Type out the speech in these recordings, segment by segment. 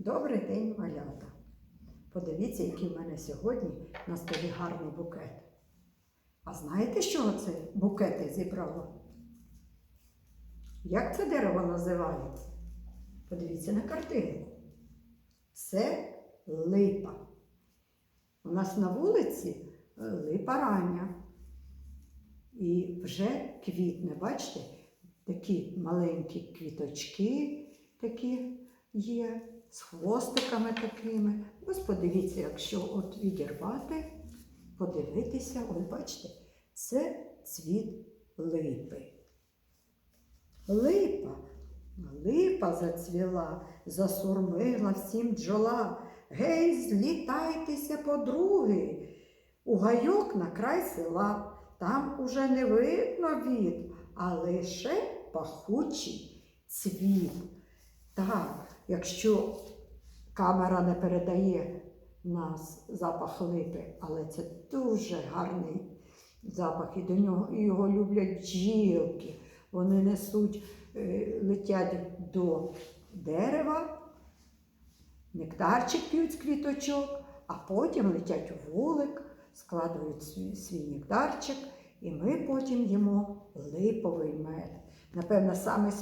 Добрий день, малята. Подивіться, який в мене сьогодні на столі гарний букет. А знаєте, чого це букет я зібрала? Як це дерево називається? Подивіться на картинку. Це липа. У нас на вулиці е, липа рання. І вже квітне, бачите, такі маленькі квіточки такі є, з хвостиками такими. Ось подивіться, якщо от відірвати, подивитися, ось бачите, це цвіт липи. Липа, липа зацвіла, засурмила всім бджола. Гей, злітайтеся, подруги, у гайок на край села. Там уже не видно від, а лише пахучий цвіт. Так, якщо камера не передає нас запах липи, але це дуже гарний запах, і до нього його люблять бджілки. Вони несуть, е, летять до дерева, нектарчик п'ють з квіточок, а потім летять у вулик, складують свій, свій нектарчик, і ми потім їмо липовий мед. Напевно, самий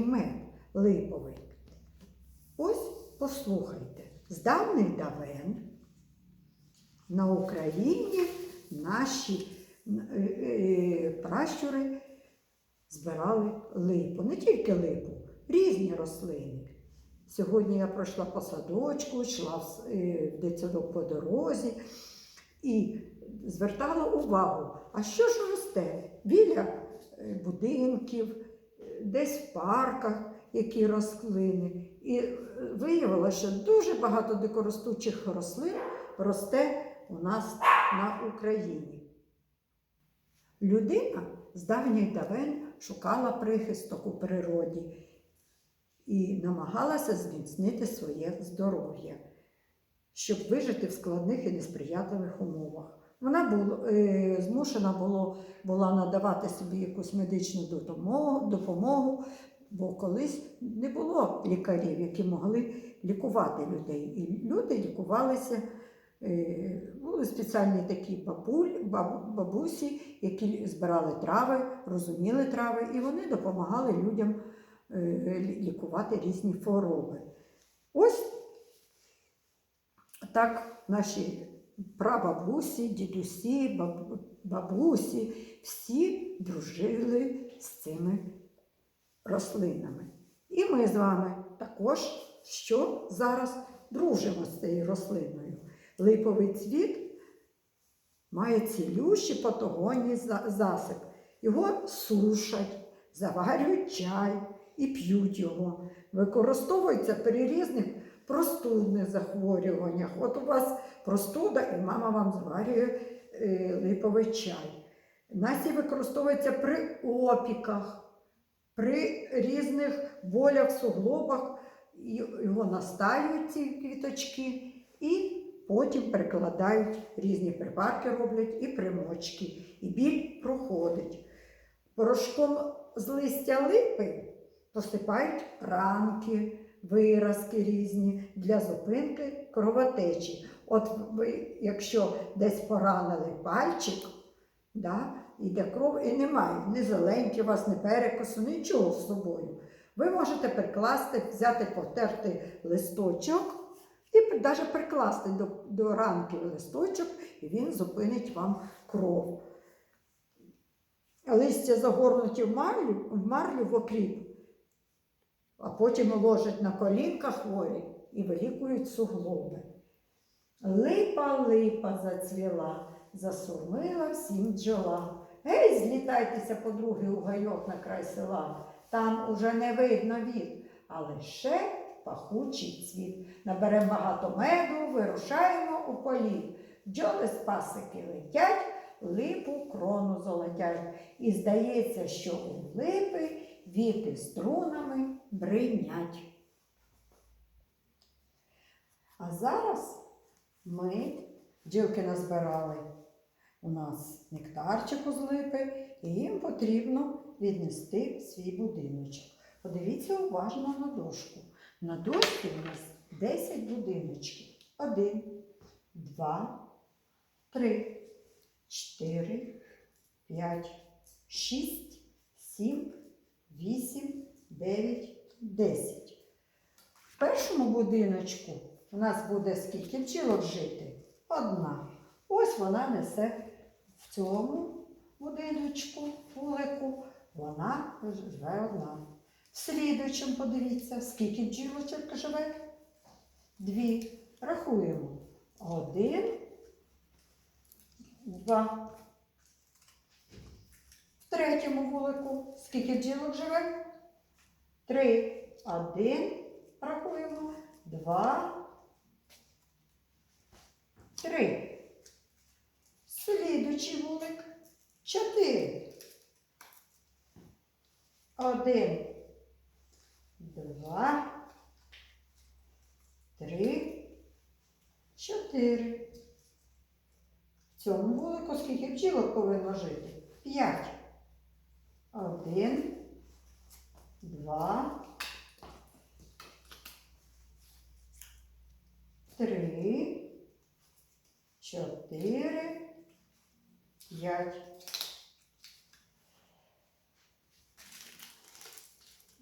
мед липовий. Ось послухайте, з давних давен на Україні наші е, е, пращури збирали липу, не тільки липу, різні рослини. Сьогодні я пройшла по садочку, йшла в, е, дитсадок по дорозі і звертала увагу, а що ж росте біля будинків, десь в парках, які рослини. І виявилося, що дуже багато дикоростучих рослин росте у нас на Україні. Людина з давніх давен шукала прихисток у природі і намагалася зміцнити своє здоров'я, щоб вижити в складних і несприятливих умовах. Вона була, е, змушена було, була надавати собі якусь медичну допомогу, допомогу, бо колись не було лікарів, які могли лікувати людей. І люди лікувалися. Е, Були спеціальні такі бабуль, бабусі, які збирали трави, розуміли трави, і вони допомагали людям е, лікувати різні хвороби. Ось так наші прабабусі, дідусі, бабусі всі дружили з цими рослинами. І ми з вами також що зараз дружимо з цією рослиною. Липовий цвіт має цілющий патогонний за- засіб. Його сушать, заварюють чай і п'ють його. Використовується при різних простудних захворюваннях. От у вас простуда, і мама вам зварює е, липовий чай. Насі використовується при опіках, при різних болях суглобах. Його настаюють ці квіточки і потім перекладають різні припарки роблять і примочки, і біль проходить. Порошком з листя липи посипають ранки, виразки різні для зупинки кровотечі. От ви, якщо десь поранили пальчик, да, іде кров і немає, ні зеленьки у вас, ні перекосу, нічого з собою. Ви можете прикласти, взяти, потерти листочок і навіть прикласти до, до ранки листочок, і він зупинить вам кров. Листя загорнуті в марлю, в марлю в окріп, а потім ложать на колінка хворі і вилікують суглоби. Липа, липа зацвіла, засурмила всім бджола. Гей, злітайтеся, подруги, у гайок на край села. Там уже не видно від, а лише пахучий цвіт. Наберемо багато меду, вирушаємо у політ. Бджоли з пасики летять, липу крону золотять. І здається, що у липи віти струнами бринять. А зараз ми бджілки назбирали у нас нектарчику з липи, і їм потрібно віднести свій будиночок. Подивіться уважно на дошку. На дошці у нас 10 будиночків. Один, два, три, чотири, п'ять, шість, сім, вісім, дев'ять, десять. В першому будиночку у нас буде скільки бджілок жити? Одна. Ось вона несе цьому будиночку, вулику, вона живе одна. В слідуючому подивіться, скільки бджілочок живе? Дві. Рахуємо. Один, два. В третьому вулику скільки бджілок живе? Три. Один. Рахуємо. Два. Три. Слідуючий вулик. Чотири. Один. Два. Три. Чотири. В цьому вулику скільки бджілок повинно жити? П'ять. Один. Два. Три. Чотири. П'ять.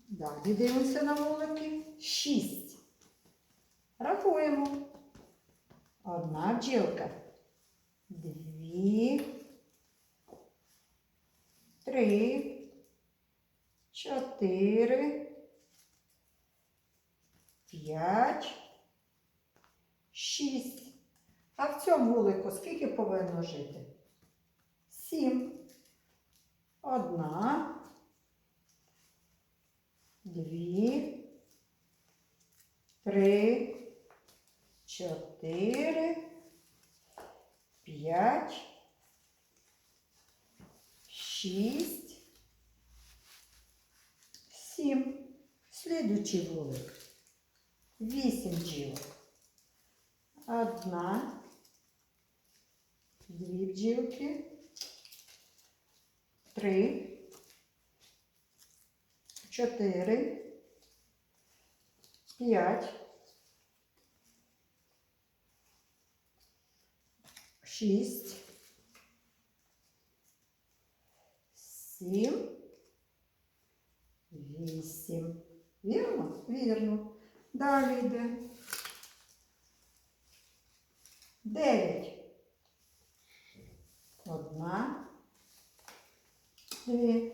Далі дивимося на вулики. Шість. Рахуємо. Одна бджілка. Дві. Три. Чотири. П'ять. Шість. А в цьому вулику скільки повинно жити? Сім. Одна. Дві. Три. Чотири. П'ять. Шість. Сім. Слідуючий вулик. Вісім бджілок. Одна. Дві бджілки. Три. Чотири. П'ять. Шість. Сім. Вісім. Вірно? Вірно. Далі йде. Дев'ять. Одна. Дві.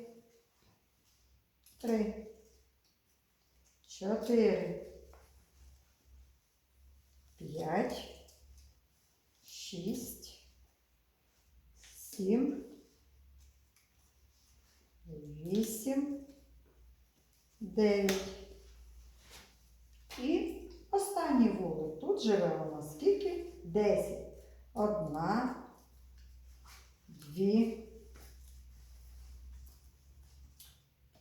Три. Чотири. П'ять. Шість. Сім. Вісім. Дев'ять. І останній вулик. Тут живе у нас скільки? Десять. Одна. Дві.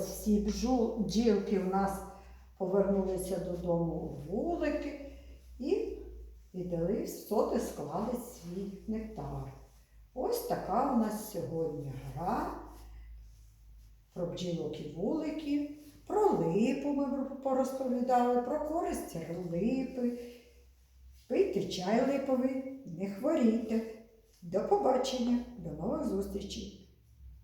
Ось всі бджілки в нас повернулися додому вулики і віддали соти склали свій нектар. Ось така у нас сьогодні гра про бджілок і вулики, про липу ми порозповідали, про користь липи. Пийте чай липовий, не хворійте. До побачення, до нових зустрічей!